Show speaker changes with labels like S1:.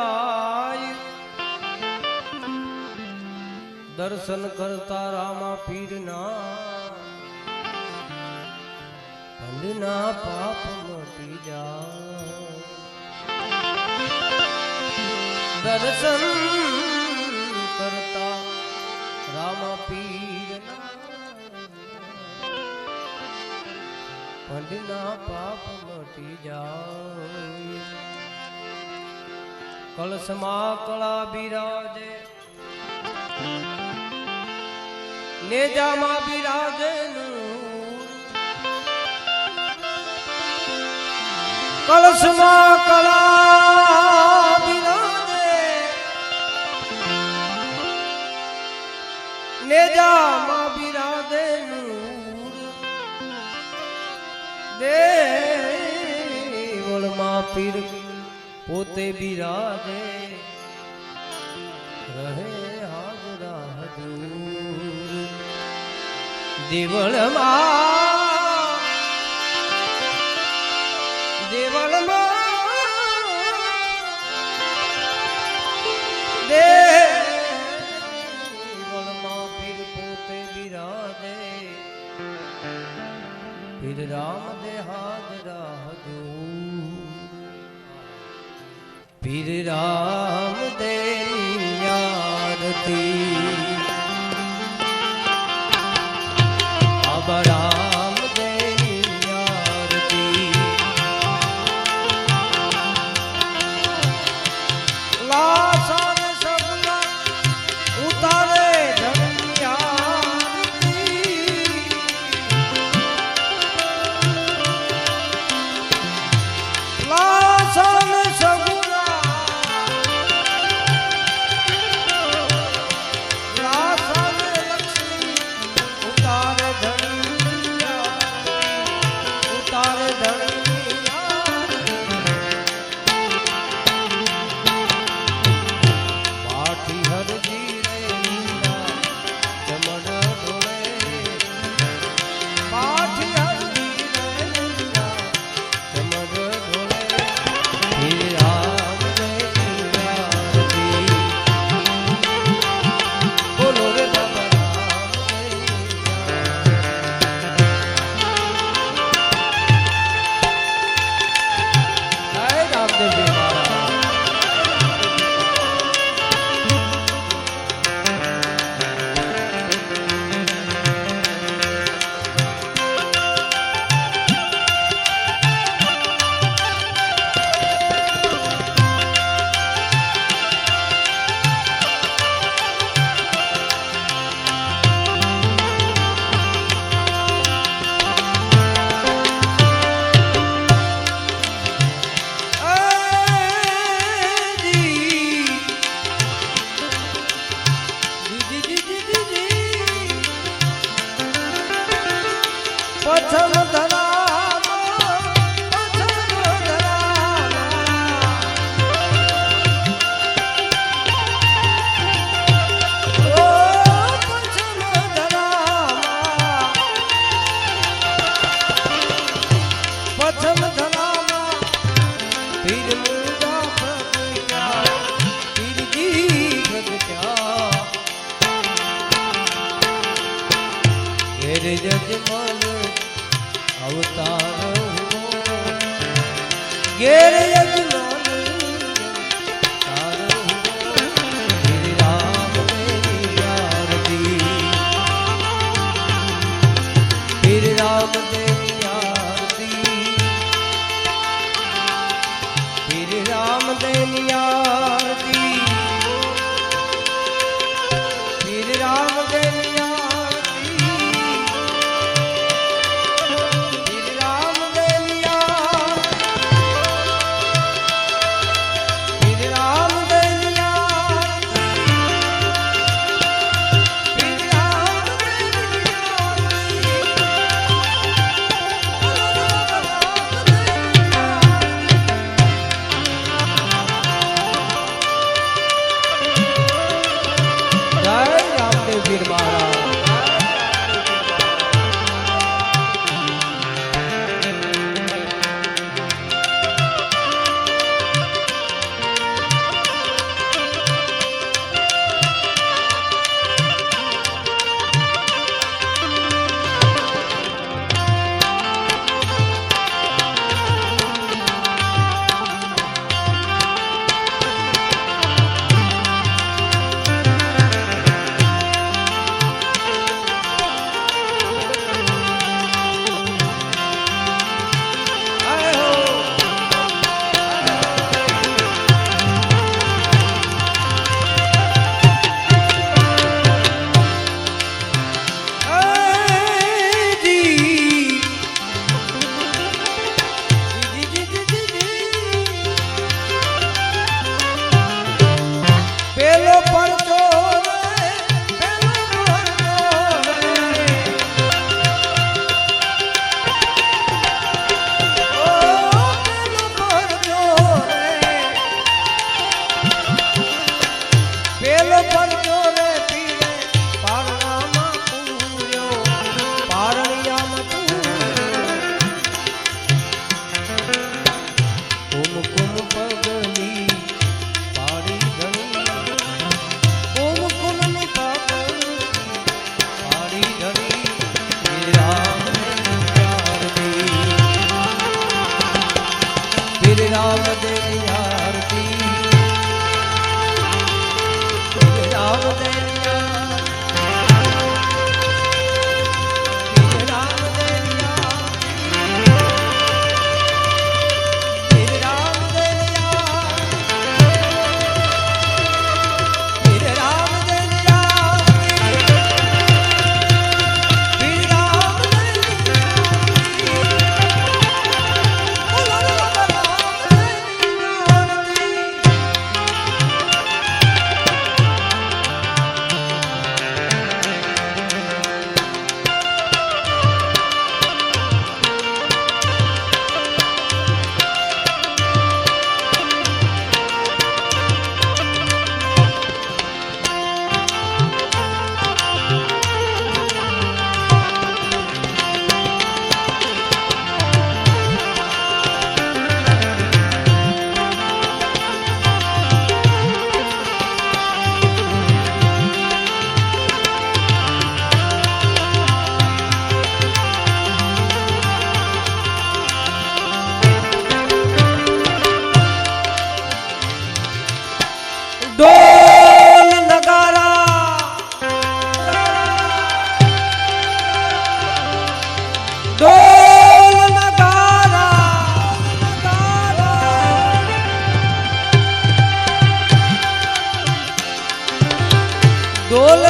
S1: आय दर्शन करता रामा पीरना भंडना पाप मोटी जा। दर्शन करता रामा पीरना भंडना पाप मोटी जा। કળશમાં કળા બિરાજે નેજામાં બિરાજે. કળશમાં કળા બિરાજે નેજામાં બિરાજે. દેવળમાં પીર પોતે બિરાજે રહે હાજરા હજૂર દેવળમાં દેવળમાં દેવળમાં પીર પોતે બિરાજે પીર રામ દે હાજરા હજૂર પીર રામ દે આરતી પથમ quiere ઢોલ નગારા ઢોલ નગારા ઢોલ